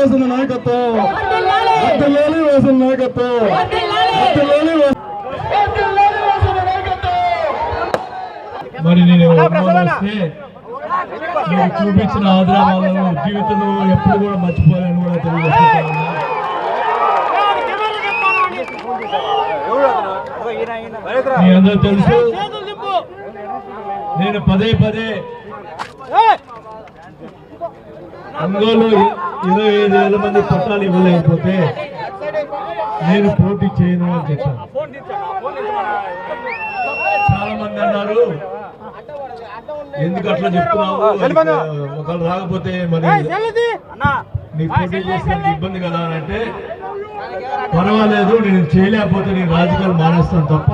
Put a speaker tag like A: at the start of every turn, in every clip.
A: నాయకత్వం. వేసిన నాయకత్వం. వేసిన మరి నేను వస్తే చూపించిన ఆదరాలను జీవితంలో ఎప్పుడు కూడా మర్చిపోలేని కూడా తెలియజేస్తున్నాను. మీ అందరూ తెలుసు నేను పదే పదే ఒంగోలు ఇరవై ఐదు వేల మంది పట్టాలు ఇవ్వలేకపోతే నేను పోటీ చేయను అని చెప్పాను. చాలా మంది అన్నారు ఎందుకు అట్లా చెప్తున్నావు? ఒకళ్ళు రాకపోతే మరి నీ పోటీ చేసినందుకు ఇబ్బంది కదా అని అంటే పర్వాలేదు నేను చేయలేకపోతే నేను రాజకీయాలు మానేస్తాను తప్ప.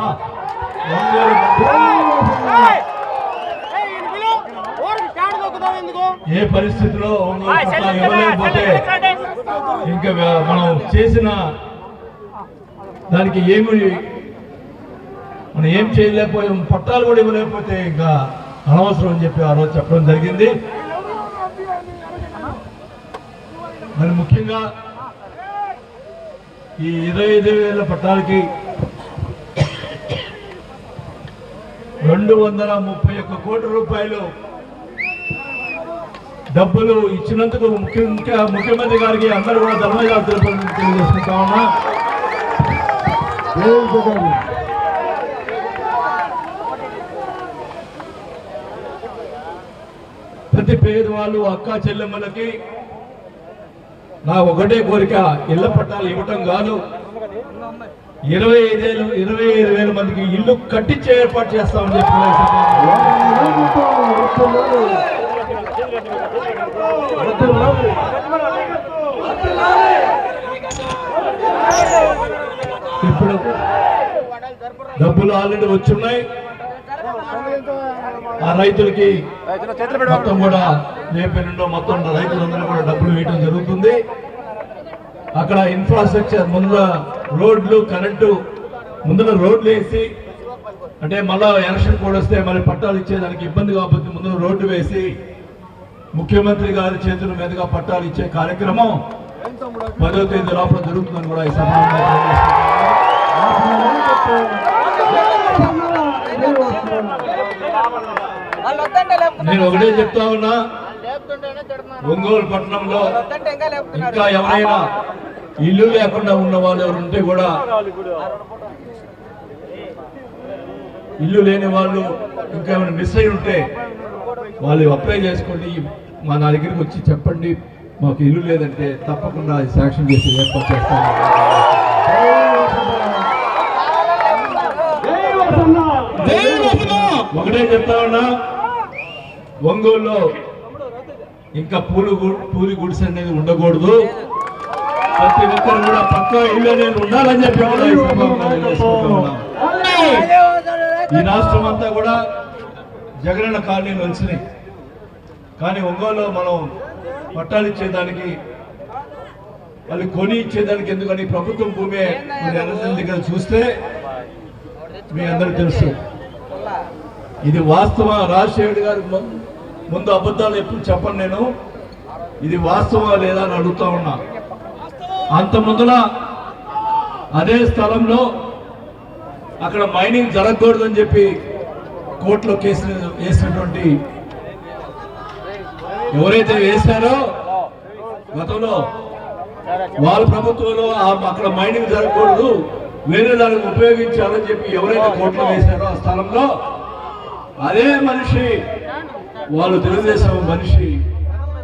A: ఏ పరిస్థితిలో ఇవ్వలేకపోతే ఇంకా మనం చేసిన దానికి ఏమి మనం ఏం చేయలేకపోయాం పట్టాలు కూడా ఇవ్వలేకపోతే ఇంకా అనవసరం అని చెప్పి ఆ రోజు చెప్పడం జరిగింది. మరి ముఖ్యంగా ఈ ఇరవై ఐదు వేల పట్టాలకి రెండు వందల ముప్పై ఒక్క కోట్ల రూపాయలు డబ్బులు ఇచ్చినందుకు ముఖ్యంగా ముఖ్యమంత్రి గారికి అందరూ కూడా ధన్యవాదాలు తెలియజేసుకుంటా ఉన్నా ప్రతి పేదవాళ్ళు అక్క చెల్లెమ్మలకి నా ఒకటే కోరిక ఇళ్ళ పట్టాలు ఇవ్వటం కాదు. ఇరవై ఐదేళ్ళు ఇరవై ఐదు వేల మందికి ఇల్లు కట్టించే ఏర్పాటు చేస్తామని చెప్పి ఇప్పుడు డబ్బులు ఆల్రెడీ వచ్చున్నాయి. ఆ రైతులకి మొత్తం కూడా రేపు ఎల్లుండో మొత్తం రైతులందరూ కూడా డబ్బులు వేయడం జరుగుతుంది. అక్కడ ఇన్ఫ్రాస్ట్రక్చర్ ముందు రోడ్లు కరెంటు ముందున రోడ్లు వేసి అంటే మళ్ళా ఎలక్షన్ కూడా వస్తే మరి పట్టాలు ఇచ్చేదానికి ఇబ్బంది కాబట్టి ముందు రోడ్డు వేసి ముఖ్యమంత్రి గారి చేతుల మీదుగా పట్టాలు ఇచ్చే కార్యక్రమం పదో తేదీ లోపల జరుగుతుందని కూడా ఈ నేను ఒకటే చెప్తా ఉన్నా. ఒంగోలు పట్టణంలో
B: ఇంకా
A: ఎవరైనా ఇల్లు లేకుండా ఉన్న వాళ్ళు ఎవరు ఉంటే కూడా ఇల్లు లేని వాళ్ళు ఇంకా ఏమైనా మిస్ అయి ఉంటే వాళ్ళు అప్లై చేసుకోండి. మా నా దగ్గరికి వచ్చి చెప్పండి మాకు ఇల్లు లేదంటే తప్పకుండా శాంక్షన్ చేసి ఏర్పాటు చేస్తాను ఒకటే చెప్తా ఉన్నా ఒంగోలులో ఇంకా పూలు గు- పూరి గుడిసె అనేది ఉండకూడదు. ప్రతి ఒక్కరు కూడా పక్క ఇల్లు అనేది ఉండాలని చెప్పి ఈ రాష్ట్రం అంతా కూడా జగనన్న కాలనీలు వచ్చినాయి కానీ ఒంగోలులో మనం పట్టాలు ఇచ్చేదానికి వాళ్ళు కొని ఇచ్చేదానికి ఎందుకని ప్రభుత్వం భూమి మన దగ్గర చూస్తే మీ అందరూ తెలుసు. ఇది వాస్తవం రాజశేఖర్ గారు ముందు అబద్ధాలు ఎప్పుడు చెప్పను నేను. ఇది వాస్తవా లేదా అని అడుగుతా ఉన్నా. అంత ముందుల అదే స్థలంలో అక్కడ మైనింగ్ జరగకూడదని చెప్పి కోర్టులో కేసు వేసినటువంటి ఎవరైతే వేశారో గతంలో వాళ్ళ ప్రభుత్వంలో అక్కడ మైనింగ్ జరగకూడదు వేరే దానికి ఉపయోగించాలని చెప్పి ఎవరైతే కోట్లు వేశారో ఆ స్థలంలో అదే మనిషి వాళ్ళు తెలుగుదేశం మనిషి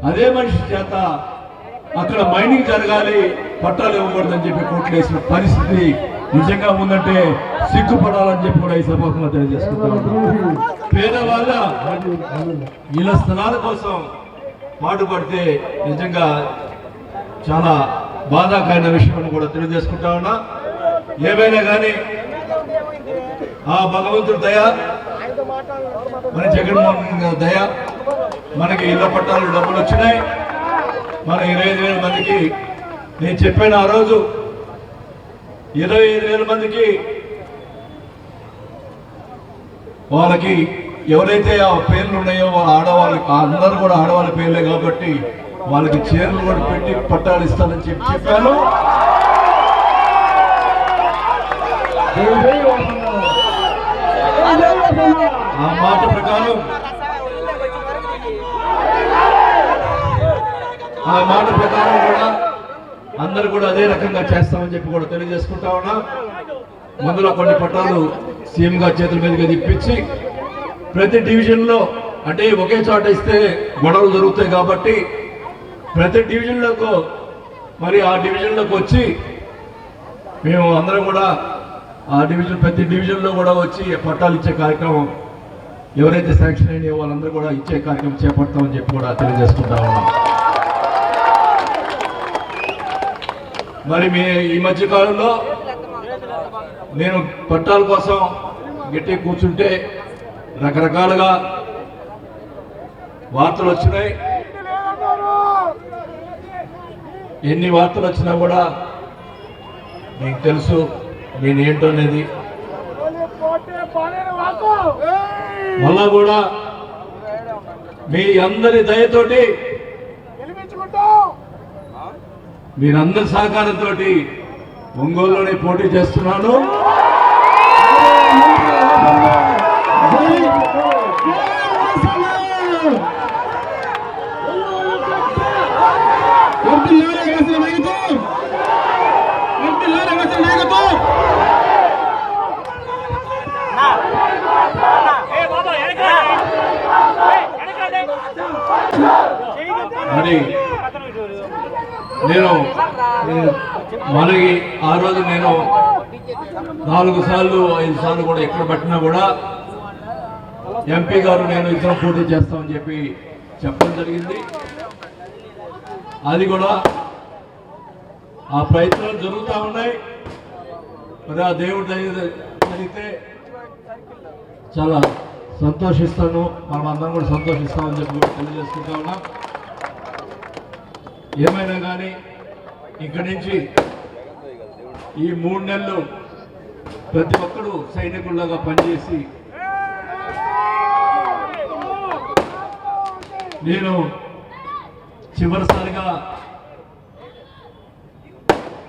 A: అదే మనిషి చేత అక్కడ మైనింగ్ జరగాలి పట్టాలు ఇవ్వకూడదని చెప్పి కోట్లు వేసిన పరిస్థితి నిజంగా ఉందంటే సిగ్గుపడాలని చెప్పి కూడా ఈ సభకు తెలియజేసుకుంటాం పేదవాళ్ళ ఇలా స్థలాల కోసం పాటుపడితే నిజంగా చాలా బాధాకరమైన విషయం కూడా తెలియజేసుకుంటా ఉన్నా. ఏమైనా కానీ ఆ భగవంతుడు దయ మన జగన్మోహన్ గారి దయ మనకి ఇళ్ళ పట్టాలు డబ్బులు వచ్చినాయి. మన ఇరవై ఐదు వేల మందికి నేను చెప్పాను ఆ రోజు ఇరవై ఐదు వేల మందికి వాళ్ళకి ఎవరైతే ఆ పేర్లు ఉన్నాయో వాళ్ళ ఆడవాళ్ళకి అందరూ కూడా ఆడవాళ్ళ పేర్లే కాబట్టి వాళ్ళకి చీరలు కూడా పెట్టి పట్టాలు ఇస్తానని చెప్పి చెప్పాను. ఆ మాట ప్రకారం ఆ మాట ప్రకారం కూడా అందరు కూడా అదే రకంగా చేస్తామని చెప్పి కూడా తెలియజేసుకుంటా ఉన్నా. ముందులో కొన్ని పట్టాలు సీఎం గారి చేతుల మీదుగా తిప్పించి ప్రతి డివిజన్లో అంటే ఒకే చోట ఇస్తే గొడవలు జరుగుతాయి కాబట్టి ప్రతి డివిజన్లోకి మరి ఆ డివిజన్లోకి వచ్చి మేము అందరం కూడా ఆ డివిజన్ ప్రతి డివిజన్లో కూడా వచ్చి పట్టాలు ఇచ్చే కార్యక్రమం ఎవరైతే శాంక్షన్ అయినాయో వాళ్ళందరూ కూడా ఇచ్చే కార్యక్రమం చేపడతామని చెప్పి కూడా తెలియజేసుకుంటా ఉన్నాం. మరి మీ ఈ మధ్య కాలంలో నేను పట్టాల కోసం గట్టి కూర్చుంటే రకరకాలుగా వార్తలు వచ్చినాయి. ఎన్ని వార్తలు వచ్చినా కూడా మీకు తెలుసు నేను ఏంటో అనేది. మళ్ళా కూడా మీ అందరి దయతోటి మీరందరి సహకారంతో ఒంగోలులోనే పోటీ చేస్తున్నాను. మనకి ఆ రోజు నేను నాలుగు సార్లు ఐదు సార్లు కూడా ఎక్కడ పట్టినా కూడా ఎంపీ గారు నేను ఇద్దరం పోటీ చేస్తామని చెప్పి చెప్పడం జరిగింది. అది కూడా ఆ ప్రయత్నాలు జరుగుతూ ఉన్నాయి. మరి ఆ దేవుడు జరిగితే చాలా సంతోషిస్తాను. మనం అందరం కూడా సంతోషిస్తామని చెప్పి కూడా తెలియజేసుకుంటా ఉన్నాం. ఏమైనా కానీ ఇక్కడి నుంచి ఈ మూడు నెలలు ప్రతి ఒక్కరు సైనికుల్లాగా పనిచేసి నేను చివరిసారిగా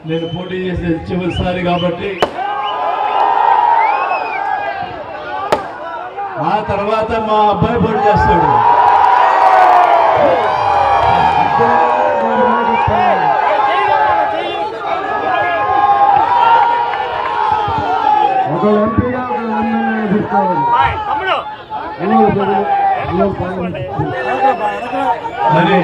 A: నేను పోటీ చేసే చివరిసారి కాబట్టి ఆ తర్వాత మా అబ్బాయి పోటీ చేస్తాడు.
C: ఒక ఎంపీగా ఒక ఎమ్మెల్యే తీసుకోవాలి.
A: మరి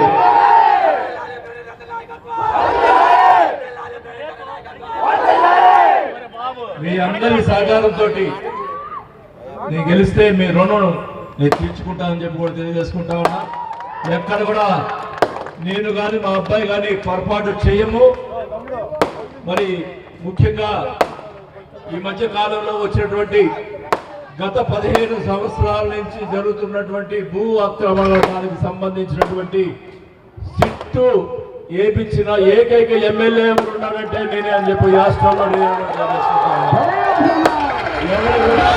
A: మీ అందరి సహకారంతో నేను గెలిస్తే మీ రుణం నేను తీర్చుకుంటానని చెప్పి కూడా తెలియజేసుకుంటా ఉన్నా. ఎక్కడ కూడా నేను కానీ మా అబ్బాయి కానీ పొరపాటు చేయము. మరి ముఖ్యంగా ఈ మధ్య కాలంలో వచ్చినటువంటి గత పదిహేను సంవత్సరాల నుంచి జరుగుతున్నటువంటి భూ అక్రమాలకు సంబంధించినటువంటి సిట్టు ఏపించిన ఏకైక ఎమ్మెల్యే ఎవరు ఉన్నారంటే నేనే అని చెప్పి రాష్ట్రంలో ఎవరు కూడా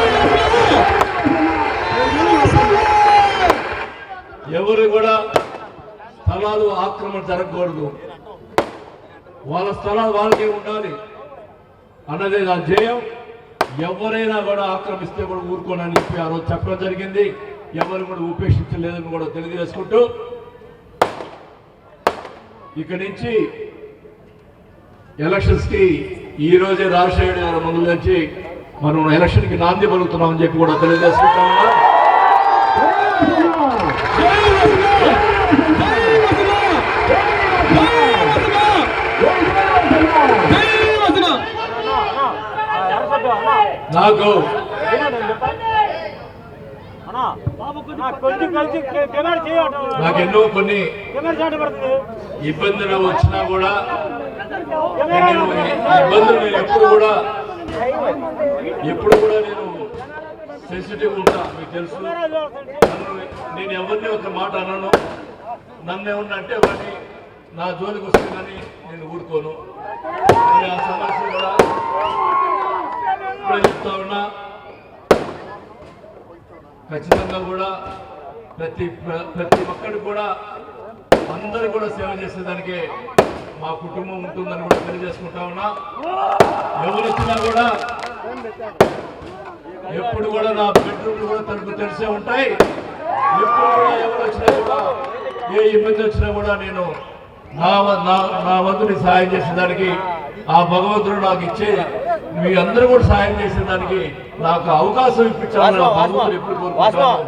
A: ఎవరు కూడా స్థలాలు ఆక్రమణ జరగకూడదు. వాళ్ళ స్థలాలు వాళ్ళకే ఉండాలి. అన్నదే నా ధ్యేయం. ఎవరైనా కూడా ఆక్రమిస్తే కూడా ఊరుకోనని చెప్పి ఆ రోజు చెప్పడం జరిగింది. ఎవరు కూడా ఉపేక్షించలేదని కూడా తెలియజేసుకుంటూ ఇక్కడి నుంచి ఎలక్షన్స్కి ఈరోజే రాజశేఖర్ రోజే రాజశేఖర గారి ముందు నుంచి మనం ఎలక్షన్కి నాంది పలుకుతున్నామని చెప్పి కూడా తెలియజేసుకుంటా ఉన్నాం. నాకు
D: నాకెన్నో
A: నాకు ఎన్నో కొన్ని
D: కెమెరా పడుతుంది
A: ఇబ్బందులు వచ్చినా కూడా నేను ఇబ్బందులు నేను ఎప్పుడు కూడా ఎప్పుడు కూడా నేను సెన్సిటివ్ ఉంటా మీకు తెలుసు. నేను ఎవరిని ఒక మాట అనను. నన్ను ఏమన్నా అంటే వాడిని నా జోలికి వస్తే కానీ నేను ఊరుకోను. ఆ సమస్య కూడా ఇప్పుడే చెప్తా ఉన్నా. ఖచ్చితంగా కూడా ప్రతి ప్రతి ఒక్కరు కూడా అందరు కూడా సేవ చేసేదానికి మా కుటుంబం ఉంటుందని కూడా తెలియజేసుకుంటా ఉన్నా. ఎవరు వచ్చినా కూడా ఎప్పుడు కూడా నా బెడ్రూమ్లు కూడా తనకు తెలిసే ఉంటాయి. ఎప్పుడు కూడా ఎవరు వచ్చినా కూడా ఏ ఇబ్బంది వచ్చినా కూడా నేను నా వ- నా నా వంతుని సహాయం చేసేదానికి ఆ భగవంతుడు నాకు ఇచ్చే మీ అందరూ కూడా సహాయం చేసేదానికి నాకు అవకాశం ఇప్పించాలని ఎప్పుడు కోరుకుంటాను.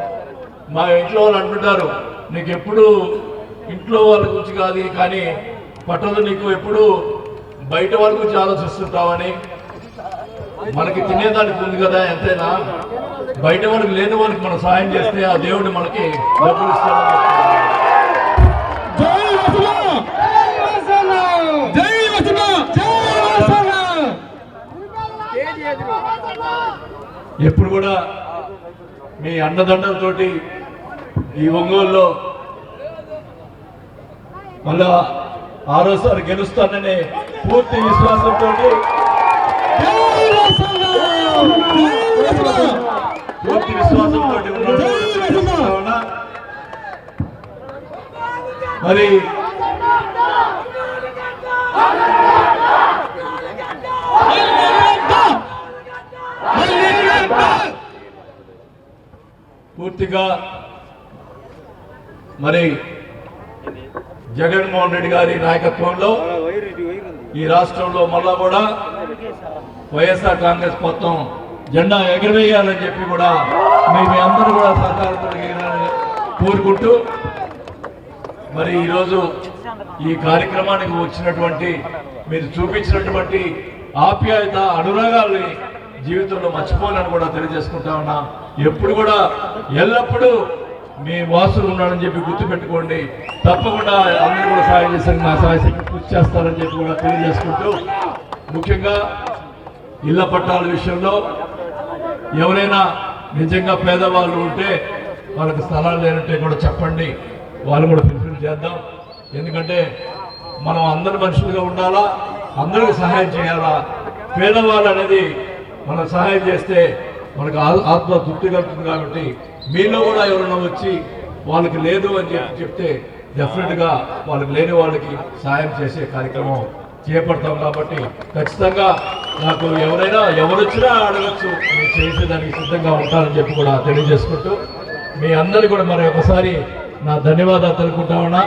A: మా ఇంట్లో వాళ్ళు అంటుంటారు నీకు ఎప్పుడు ఇంట్లో వాళ్ళ గురించి కాదు కానీ పట్టదు నీకు ఎప్పుడు బయట వాళ్ళ గురించి ఆలోచిస్తుంటావని మనకి తినేదానికి ఉంది కదా ఎంతైనా? బయట వాళ్ళకి లేని వాళ్ళకి మనం సహాయం చేస్తే ఆ దేవుడు మనకి డబ్బులు ఇస్తాడని చెప్తున్నాడు.
C: జై వసన జై వసన
A: ఎప్పుడు కూడా మీ అన్నదండలతోటి ఈ ఒంగోలులో మళ్ళా ఆరోసారి గెలుస్తాననే పూర్తి విశ్వాసంతో పూర్తి విశ్వాసంతో ఉన్నాడు మరి పూర్తిగా మరి జగన్మోహన్ రెడ్డి గారి నాయకత్వంలో ఈ రాష్ట్రంలో మళ్ళా కూడా వైఎస్ఆర్ కాంగ్రెస్ మొత్తం జెండా ఎగరవేయాలని చెప్పి కూడా మీ మీ అందరూ కూడా సహకారంతో కోరుకుంటూ మరి ఈరోజు ఈ కార్యక్రమానికి వచ్చినటువంటి మీరు చూపించినటువంటి ఆప్యాయత అనురాగాల్ని జీవితంలో మర్చిపోవాలని కూడా తెలియజేసుకుంటా ఉన్నా. ఎప్పుడు కూడా ఎల్లప్పుడూ మీ వాసులు ఉన్నాడని చెప్పి గుర్తుపెట్టుకోండి. తప్పకుండా అందరూ కూడా సహాయం చేశారు నా సహాయశక్తి కృషి చేస్తారని చెప్పి కూడా తెలియజేసుకుంటూ ముఖ్యంగా ఇళ్ళ పట్టాల విషయంలో ఎవరైనా నిజంగా పేదవాళ్ళు ఉంటే వాళ్ళకి స్థలాలు లేనంటే కూడా చెప్పండి. వాళ్ళు కూడా ప్రిఫర్ చేద్దాం. ఎందుకంటే మనం అందరి మనుషులుగా ఉండాలా? అందరికి సహాయం చేయాలా? పేదవాళ్ళు అనేది మనం సహాయం చేస్తే మనకు ఆత్మ తృప్తి కలుగుతుంది కాబట్టి మీలో కూడా ఎవరైనా వచ్చి వాళ్ళకి లేదు అని చెప్పి చెప్తే డెఫినెట్గా వాళ్ళకి లేని వాళ్ళకి సహాయం చేసే కార్యక్రమం చేపడతాం కాబట్టి ఖచ్చితంగా నాకు ఎవరైనా ఎవరొచ్చినా అడగచ్చు. నేను చేసేదానికి సిద్ధంగా ఉంటానని చెప్పి కూడా తెలియజేసుకుంటూ మీ అందరికీ కూడా మరి ఒకసారి నా ధన్యవాదాలు తెలుపుకుంటా ఉన్నా.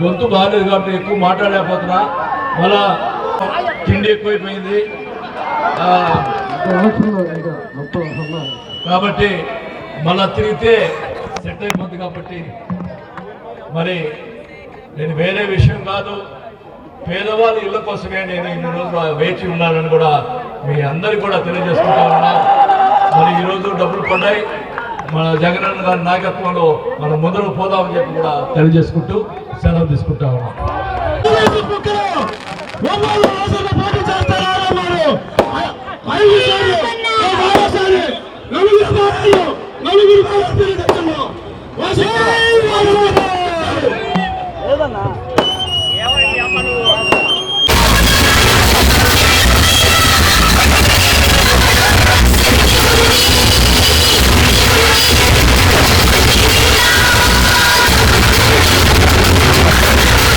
A: గొంతు బాగాలేదు కాబట్టి ఎక్కువ మాట్లాడలేకపోతున్నా. మళ్ళా తిండి ఎక్కువైపోయింది. కాబట్టి మళ్ళా తిరిగితే సెట్ అయిపోద్ది కాబట్టి. మరి నేను వేరే విషయం కాదు. పేదవాళ్ళ ఇళ్ళ కోసమే నేను ఇన్ని రోజులు వేచి ఉన్నానని కూడా మీ అందరికి కూడా తెలియజేసుకుంటా ఉన్నా. మరి ఈరోజు డబ్బులు పడ్డాయి. మన జగనన్న గారి నాయకత్వంలో మనం ముందుకు పోదామని చెప్పి కూడా తెలియజేసుకుంటూ సెలవు తీసుకుంటా ఉన్నాం.
C: Are
D: you sorry?